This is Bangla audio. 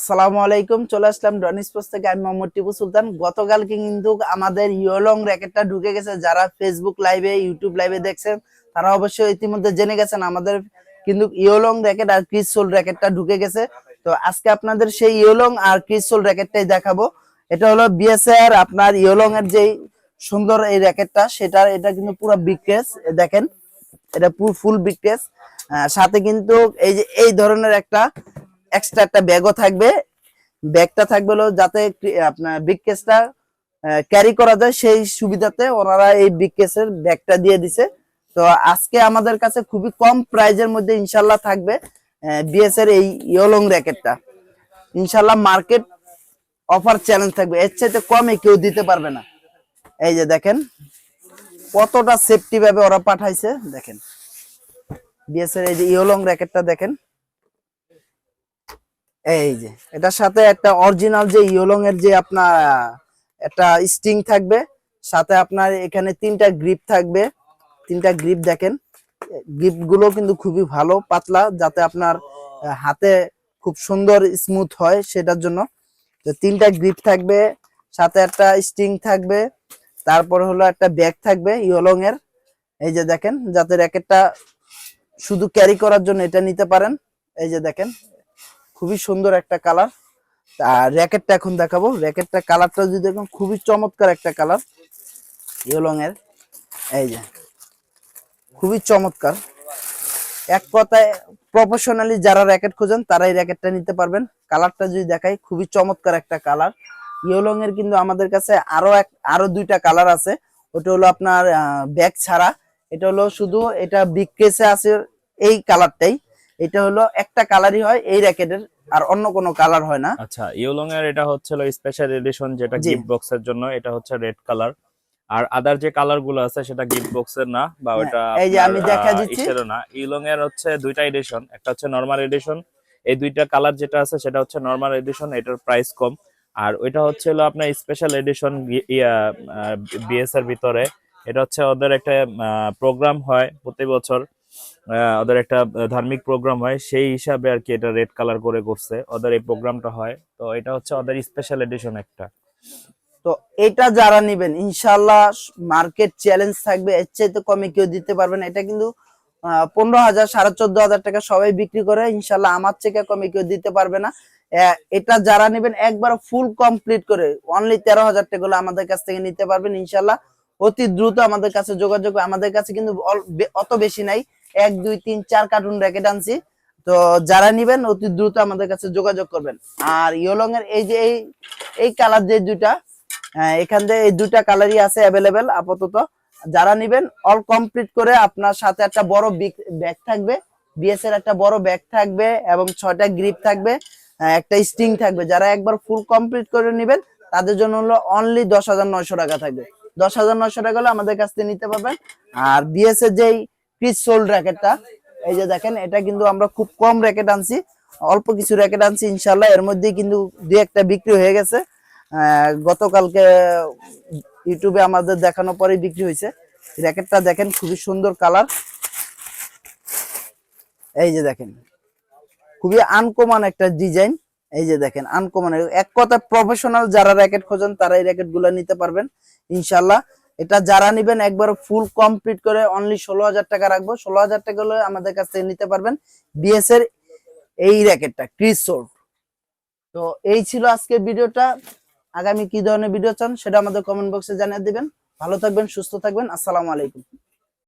আসসালামু আলাইকুম, চলে আসলাম ডনিস পোস্ট থেকে। আমি মোহাম্মদ টিপু সুলতান। গতকালকে কিন্তু আমাদের ইয়োলং র্যাকেটটা ঢুকে গেছে। যারা ফেসবুক লাইভে ইউটিউব লাইভে দেখছেন, তারা অবশ্যই ইতিমধ্যে জেনে গেছেন, আমাদের কিন্তু ইয়োলং র্যাকেট আর ক্রিসোল র্যাকেটটা ঢুকে গেছে। তো আজকে আপনাদের সেই ইয়োলং আর ক্রিসোল র্যাকেটটাই দেখাবো। এটা হলো বিএসআর আপনার ইয়োলং এর যেই সুন্দর এই র্যাকেটটা, সেটা, এটা কিন্তু পুরো বিগ কেস দেখেন। এটা পুরো ফুল বিগ কেস সাথে কিন্তু এই যে, এই ধরনের একটা এক্সট্রা একটা ব্যাগও থাকবে। ব্যাগটা থাকবে হলো যাতে আপনার বিগ কেসটা ক্যারি করা যায় সেই সুবিধাতে ওনারা এই বিগ কেসের ব্যাগটা দিয়ে দিছে। তো আজকে আমাদের কাছে খুবই কম প্রাইজের মধ্যে ইনশাল্লাহ থাকবে বিএস এর এই ইয়োলং র্যাকেটটা ইনশাল্লাহ মার্কেট অফার চ্যালেঞ্জ থাকবে। এর চাইতে কমে কেউ দিতে পারবে না। এই যে দেখেন, কতটা সেফটি ভাবে ওরা পাঠাইছে। দেখেন বিএস এর এই যে ইয়োলং র্যাকেটটা দেখেন। এই যে, এটার সাথে একটা অরিজিনাল যে ইয়োলং এর যে আপনার, একটা স্টিং থাকবে, সাথে আপনার এখানে তিনটা গ্রিপ থাকবে, তিনটা গ্রিপ দেখেন গ্রিপগুলো কিন্তু খুবই ভালো, পাতলা, যাতে আপনার হাতে খুব সুন্দর স্মুথ হয় সেটার জন্য। তিনটা গ্রিপ থাকবে, সাথে একটা স্টিং থাকবে, তারপর হলো একটা ব্যাগ থাকবে ইয়োলং এর এই যে দেখেন, যাতে র্যাকেটটা শুধু ক্যারি করার জন্য এটা নিতে পারেন। এই যে দেখেন খুবই সুন্দর একটা কালার। আর র্যাকেটটা এখন দেখাবো। র্যাকেটটা কালারটা যদি দেখুন, খুবই চমৎকার একটা কালার। ইয়েলং এর এই যে, খুবই চমৎকার। এক কথায় প্রফেশনালি যারা র্যাকেট খোঁজেন, তারাই র্যাকেটটা নিতে পারবেন। কালারটা যদি দেখাই, খুবই চমৎকার একটা কালার। ইয়েলং এর কিন্তু আমাদের কাছে আরও এক, আরও দুইটা কালার আছে। ওটা হলো আপনার ব্যাগ ছাড়া। এটা হলো শুধু, এটা বিগ কেসে আছে এই কালারটাই। এটা হলো একটা কালারই হয় এই র্যাকেটের আর অন্য কোনো কালার হয় না। আচ্ছা ইউলং এর এটা হচ্ছিল স্পেশাল এডিশন যেটা। গিফট বক্সের জন্য এটা হচ্ছে রেড কালার আর আদার যে কালারগুলো আছে সেটা গিফট বক্সের না বা হ্যাঁ, ওটা এই যে আমি দেখা দিচ্ছি। না। ইউলং এর হচ্ছে দুইটা এডিশন একটা হচ্ছে নরমাল এডিশন এই দুইটা কালার যেটা আছে সেটা হচ্ছে নরমাল এডিশন এটার প্রাইস কম। আর ওইটা হচ্ছে হলো আপনার স্পেশাল এডিশন বিএস এর ভিতরে। এটা হচ্ছে ওদের একটা প্রোগ্রাম হয় প্রতি বছর। ওদের একটা ধার্মিক প্রোগ্রাম হয়, সেই হিসাবে আর কি এটা রেড কালার করে করছে, ওদের এই প্রোগ্রামটা হয়। তো এটা হচ্ছে ওদের স্পেশাল এডিশন একটা। তো এটা যারা নিবেন ইনশাল্লাহ মার্কেট চ্যালেঞ্জ থাকবে, এর চাইতে কমে কেউ দিতে পারবেন এটা কিন্তু পনেরো হাজার, সাড়ে চোদ্দ হাজার টাকা সবাই বিক্রি করে ইনশাল্লাহ আমার থেকে কমে কেউ দিতে পারবে না। এটা যারা নেবেন, একবার ফুল কমপ্লিট করে অনলি তেরো হাজার টাকা হলে আমাদের কাছ থেকে নিতে পারবেন ইনশাল্লাহ অতি দ্রুত আমাদের কাছে যোগাযোগ, আমাদের কাছে কিন্তু অত বেশি নাই। এক দুই তিন চার কার্টুন র্যাকেট আনছি তো যারা নিবেন অতি দ্রুত আমাদের কাছে যোগাযোগ করবেন। আর ইয়োলং এর এই যে এই এই কালার যে দুইটা হ্যাঁ, এখান থেকে এই দুটা কালারই আছে অ্যাভেলেবেল আপাতত। যারা নিবেন অল কমপ্লিট করে আপনার সাথে একটা বড় ব্যাগ থাকবে। বিএস এর একটা বড় ব্যাগ থাকবে এবং ছয়টা গ্রিপ থাকবে একটা স্টিং থাকবে। যারা একবার ফুল কমপ্লিট করে নিবেন তাদের জন্য হলো অনলি দশ হাজার নয়শো টাকা থাকবে। দশ হাজার নয়শো টাকা হলে আমাদের কাছ থেকে নিতে পারবেন। আর বিএস এর যেই পিস সোল্ড র্যাকেটটা এই যে দেখেন, এটা কিন্তু আমরা খুব কম র্যাকেট আনছি। অল্প কিছু র্যাকেট আনছি ইনশাল্লাহ এর মধ্যেই কিন্তু দুই একটা বিক্রি হয়ে গেছে। গতকালকে ইউটিউবে আমাদের দেখানোর পরেই বিক্রি হয়েছে। র্যাকেটটা দেখেন, খুবই সুন্দর কালার এই যে দেখেন, খুবই আনকমন একটা ডিজাইন এই যে দেখেন আনকমন এক কথা প্রফেশনাল যারা র্যাকেট খোঁজেন তারা এই র্যাকেট নিতে পারবেন ইনশাল্লাহ এটা যারা নিবেন, একবার ফুল কমপ্লিট করে অনলি ষোলো হাজার টাকা রাখব। ষোলো হাজার টাকা হলে আমাদের কাছে নিতে পারবেন বিএস এর এই র্যাকেটটা ক্রিস সোর্ট তো এই ছিল আজকের ভিডিওটা। আগামী কি ধরনের ভিডিও চান সেটা আমাদের কমেন্ট বক্সে জানিয়ে দিবেন। ভালো থাকবেন, সুস্থ থাকবেন। আসসালামু আলাইকুম।